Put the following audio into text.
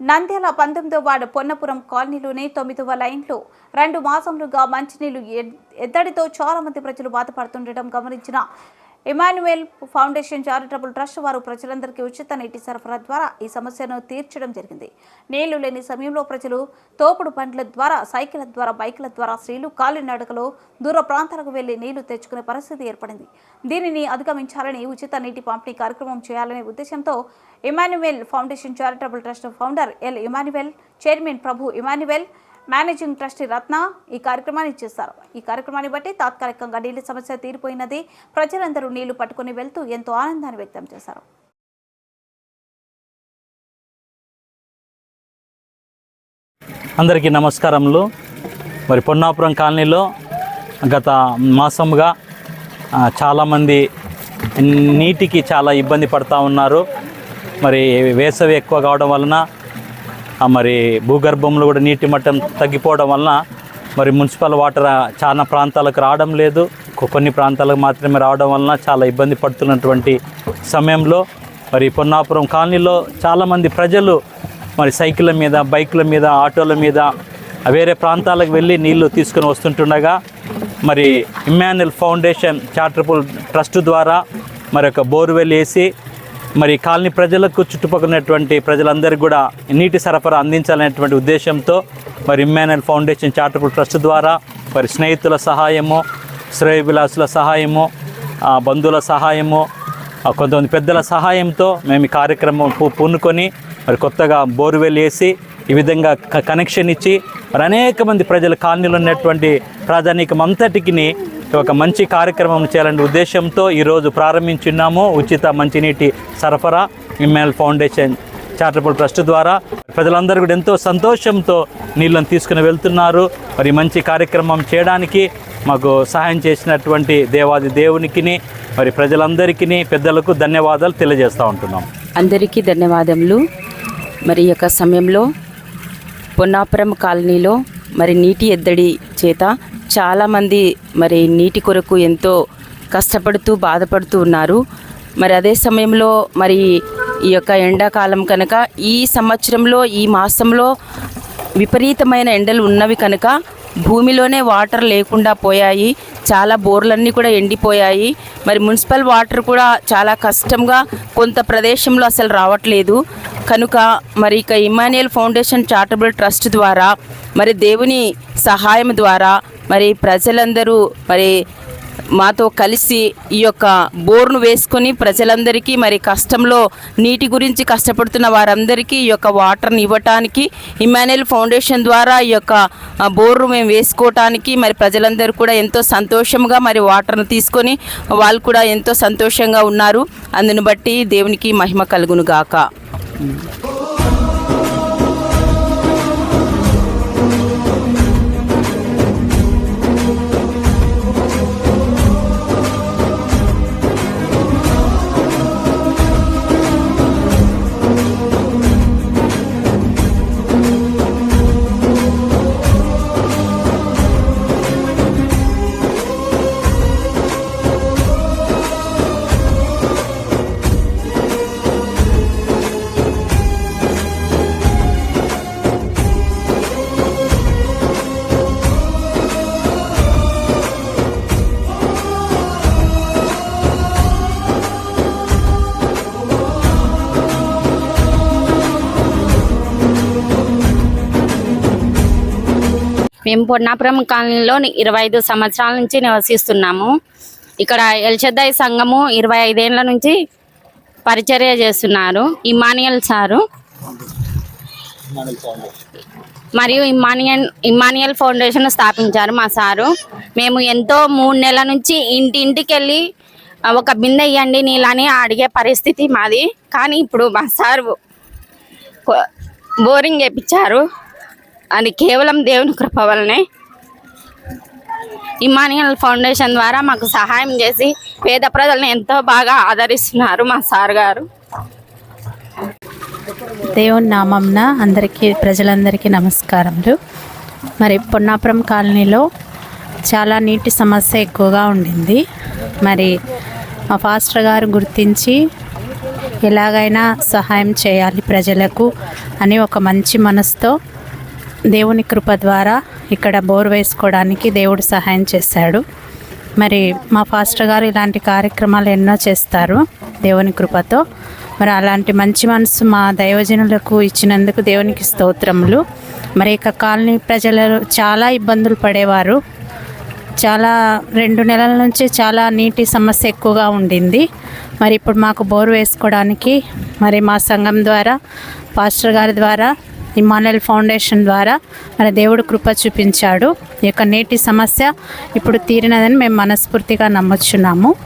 నంద్యాల పంతొమ్మిదో వార్డు పొన్నపురం కాలనీలోని తొమ్మిదవ లైన్లో రెండు మాసములుగా మంచినీళ్ళు ఎద్దడితో చాలా మంది ప్రజలు బాధపడుతుండటం గమనించిన ఇమాన్యుయల్ ఫౌండేషన్ చారిటబుల్ ట్రస్ట్ వారు ప్రజలందరికీ ఉచిత నీటి సరఫరా ద్వారా ఈ సమస్యను తీర్చడం జరిగింది. నీళ్ళు లేని సమయంలో ప్రజలు తోపుడు బండ్ల ద్వారా సైకిళ్ళ ద్వారా బైకుల ద్వారా స్త్రీలు కాలినడకలో దూర ప్రాంతాలకు వెళ్ళి నీళ్ళు తెచ్చుకునే పరిస్థితి ఏర్పడింది. దీనిని అధిగమించాలని ఉచిత నీటి పంపిణీ కార్యక్రమం చేయాలనే ఉద్దేశంతో Emmanuel foundation charitable trust founder L Emmanuel chairman Prabhu Emmanuel managing trustee Ratna ఈ కార్యక్రమాన్ని చేశారు ఈ కార్యక్రమాన్ని బట్టి తాత్కాలికంగా నీళ్ళ సమస్య తీరిపోయినది. ప్రజలందరూ నీళ్ళు పట్టుకుని వెళ్తూ ఎంతో ఆనందాన్ని వ్యక్తం చేశారు. అందరికీ నమస్కారములు. మరి పొన్నాపురం కాలనీలో గత మాసముగా చాలామంది నీటికి చాలా ఇబ్బంది పడుతూ ఉన్నారు. మరి వేసవి ఎక్కువ కావడం వలన మరి భూగర్భంలో కూడా నీటి మట్టం తగ్గిపోవడం వలన మరి మున్సిపల్ వాటర్ చాలా ప్రాంతాలకు రావడం లేదు. కొన్ని ప్రాంతాలకు మాత్రమే రావడం వలన చాలా ఇబ్బంది పడుతున్నటువంటి సమయంలో మరి పొన్నాపురం కాలనీలో చాలామంది ప్రజలు మరి సైకిళ్ళ మీద బైకుల మీద ఆటోల మీద వేరే ప్రాంతాలకు వెళ్ళి నీళ్ళు తీసుకుని వస్తుంటుండగా మరి ఇమ్మాన్యుల్ ఫౌండేషన్ చారిటబుల్ ట్రస్ట్ ద్వారా మరి ఒక బోర్వెల్ వేసి మరి కాలనీ ప్రజలకు చుట్టుపక్కల ఉన్నటువంటి ప్రజలందరికీ కూడా నీటి సరఫరా అందించాలనేటువంటి ఉద్దేశంతో మరి ఇమ్మాన్యుల్ ఫౌండేషన్ చారిటబుల్ ట్రస్ట్ ద్వారా మరి స్నేహితుల సహాయము శ్రేయవిలాసుల సహాయము ఆ, బంధువుల సహాయము కొంతమంది పెద్దల సహాయంతో మేము ఈ కార్యక్రమం పూనుకొని మరి కొత్తగా బోర్వెల్ వేసి ఈ విధంగా క- కనెక్షన్ ఇచ్చి మరి అనేక మంది ప్రజల కాలనీలో ఉన్నటువంటి ప్రాధాన్యకం అంతటికి ఒక మంచి కార్యక్రమం చేయాలనే ఉద్దేశంతో ఈరోజు ప్రారంభించున్నాము. ఉచిత మంచినీటి సరఫరా ఇమ్మాయిల్ ఫౌండేషన్ చారిటబుల్ ట్రస్ట్ ద్వారా. ప్రజలందరూ కూడా ఎంతో సంతోషంతో నీళ్ళను తీసుకుని వెళ్తున్నారు. మరి మంచి కార్యక్రమం చేయడానికి మాకు సహాయం చేసినటువంటి దేవాది దేవునికి మరి ప్రజలందరికీ పెద్దలకు ధన్యవాదాలు తెలియజేస్తూ ఉంటున్నాం. అందరికీ ధన్యవాదములు. మరి యొక్క సమయంలో పొన్నాపురం కాలనీలో మరి నీటి ఎద్దడి చేత చాలామంది మరి నీటి కొరకు ఎంతో కష్టపడుతూ బాధపడుతూ ఉన్నారు. మరి అదే సమయంలో మరి ఈ యొక్క ఎండాకాలం కనుక ఈ సంవత్సరంలో ఈ మాసంలో విపరీతమైన ఎండలు ఉన్నవి కనుక భూమిలోనే వాటర్ లేకుండా పోయాయి. చాలా బోర్లన్నీ కూడా ఎండిపోయాయి. మరి మున్సిపల్ వాటర్ కూడా చాలా కష్టంగా కొంత ప్రదేశంలో అసలు రావట్లేదు. కనుక మరి ఇక ఇమానియల్ ఫౌండేషన్ చారిటబుల్ ట్రస్ట్ ద్వారా మరి దేవుని సహాయం ద్వారా మరి ప్రజలందరూ మరి మాతో కలిసి ఈ యొక్క బోర్ను వేసుకొని ప్రజలందరికీ మరి కష్టంలో నీటి గురించి కష్టపడుతున్న వారందరికీ ఈ యొక్క వాటర్ని ఇవ్వటానికి ఇమానుయల్ ఫౌండేషన్ ద్వారా ఈ యొక్క బోర్ను మేము వేసుకోవటానికి మరి ప్రజలందరూ కూడా ఎంతో సంతోషంగా మరి వాటర్ను తీసుకొని వాళ్ళు కూడా ఎంతో సంతోషంగా ఉన్నారు. అందును బట్టి దేవునికి మహిమ కలుగును గాక మేము పొన్నాపురం కాలనీలో ఇరవై ఐదు సంవత్సరాల నుంచి నివసిస్తున్నాము. ఇక్కడ ఎల్షద్దాయి సంఘము ఇరవై ఐదేళ్ళ నుంచి పరిచర్య చేస్తున్నారు. Emmanuel sir. మరియు ఇమానియన్ ఇమానియల్ ఫౌండేషన్ స్థాపించారు మా సారు. మేము ఎంతో మూడు నెలల నుంచి ఇంటింటికి వెళ్ళి ఒక బిందె ఇవ్వండి నీళ్ళని అడిగే పరిస్థితి మాది. కానీ ఇప్పుడు మా సారు బోరింగ్ చేపించారు అది కేవలం దేవుని కృప వల్లనే ఇమానియల్ ఫౌండేషన్ ద్వారా మాకు సహాయం చేసి పేద ప్రజలను ఎంతో బాగా ఆదరిస్తున్నారు మా సార్ గారు. దేవుని నామంన అందరికీ ప్రజలందరికీ నమస్కారములు. మరి పొన్నాపురం కాలనీలో చాలా నీటి సమస్య ఎక్కువగా ఉండింది. మరి మా ఫాస్టర్ గారు గుర్తించి ఎలాగైనా సహాయం చేయాలి ప్రజలకు అని ఒక మంచి మనసుతో దేవుని కృప ద్వారా ఇక్కడ బోర్ వేసుకోవడానికి దేవుడు సహాయం చేశాడు. మరి మా ఫాస్టర్ గారు ఇలాంటి కార్యక్రమాలు ఎన్నో చేస్తారు దేవుని కృపతో. మరి అలాంటి మంచి మనసు మా దైవజనులకు ఇచ్చినందుకు దేవునికి స్తోత్రములు. మరి ఇక కాలనీ ప్రజలు చాలా ఇబ్బందులు పడేవారు. చాలా రెండు నెలల నుంచి చాలా నీటి సమస్య ఎక్కువగా ఉండింది. మరి ఇప్పుడు మాకు బోర్ వేసుకోవడానికి మరి మా సంఘం ద్వారా పాస్టర్ గారి ద్వారా ఇమానుయల్ ఫౌండేషన్ ద్వారా మన దేవుడు కృప చూపించాడు. ఈ యొక్క నేటి సమస్య ఇప్పుడు తీరినదని మేము మనస్ఫూర్తిగా నమ్మొచ్చున్నాము